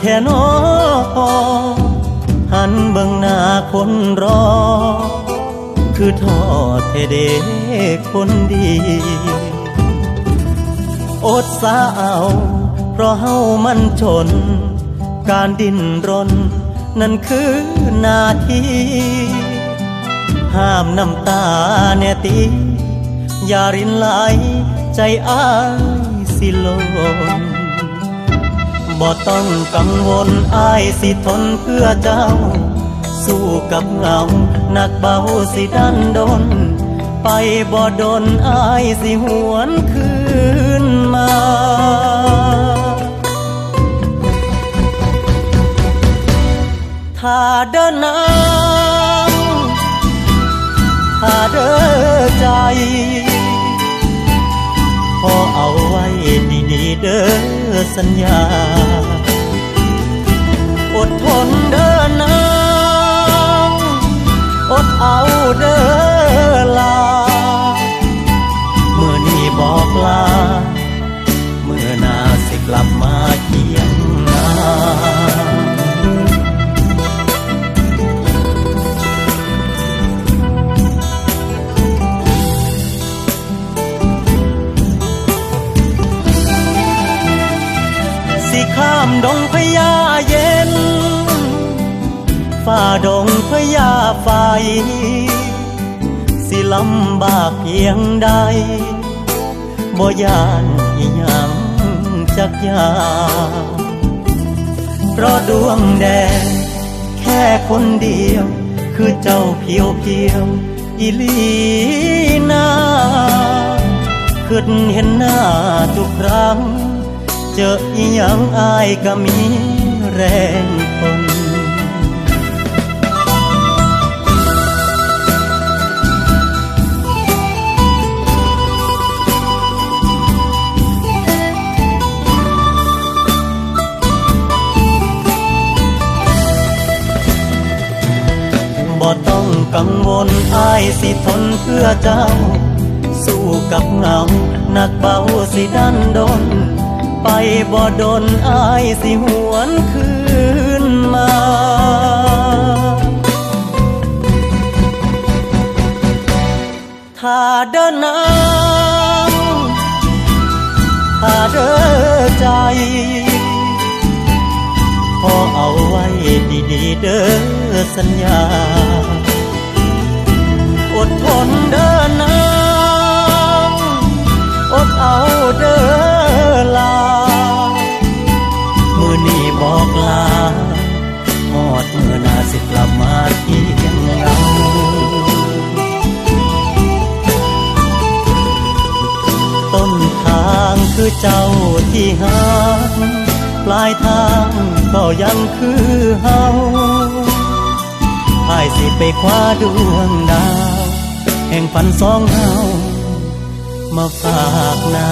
แท่นอหันเบิ่งหน้าคนรอ คือทอดเทเดคนดีอดสาเอา เพราะเฮามันชน การดิ้นรน นั่นคือหนาทีห้ามน้ำตาแน่ตีอย่ารินไหลใจอ้ายสิลน บ่ต้องกังวลอายสิทนเพื่อเจ้า สู้กับเงาหนักเบาสิดันดน ไปบ่ดนอายสิหวนคืนมาถ้าเดินน้ำถ้าเดินใจ ขอเอา เด้อสัญญา ข้ามดงพญาเย็น ฝ่าดงพญาไฟ สิลำบากเพียงใด บ่ยานอีหยังจักยาเพราะดวงแดง แค่คนเดียว คือเจ้าเพียวเพียวอีหลีนาขึ้นเห็นหน้าทุกครั้ง เจออีหยังอายก็มีแรงทนบ่ต้องกังวลอายสิทนเพื่อเจ้า สู้กับเหงาหนักเบาสิดันดน ไปบ่ดนอายสิหวนคืนมาถ้าเดินน้ำถ้าเดินใจ ขอเอาไว้ดีๆเด้อสัญญา อกลาหอดมือนาสิกลับมาที่ยังเราต้นทางคือเจ้าที่หาปลายทางก็ยังคือเฮาอายสิไปคว้าดวงดาว แห่งฝันสองเฮามาฝากนา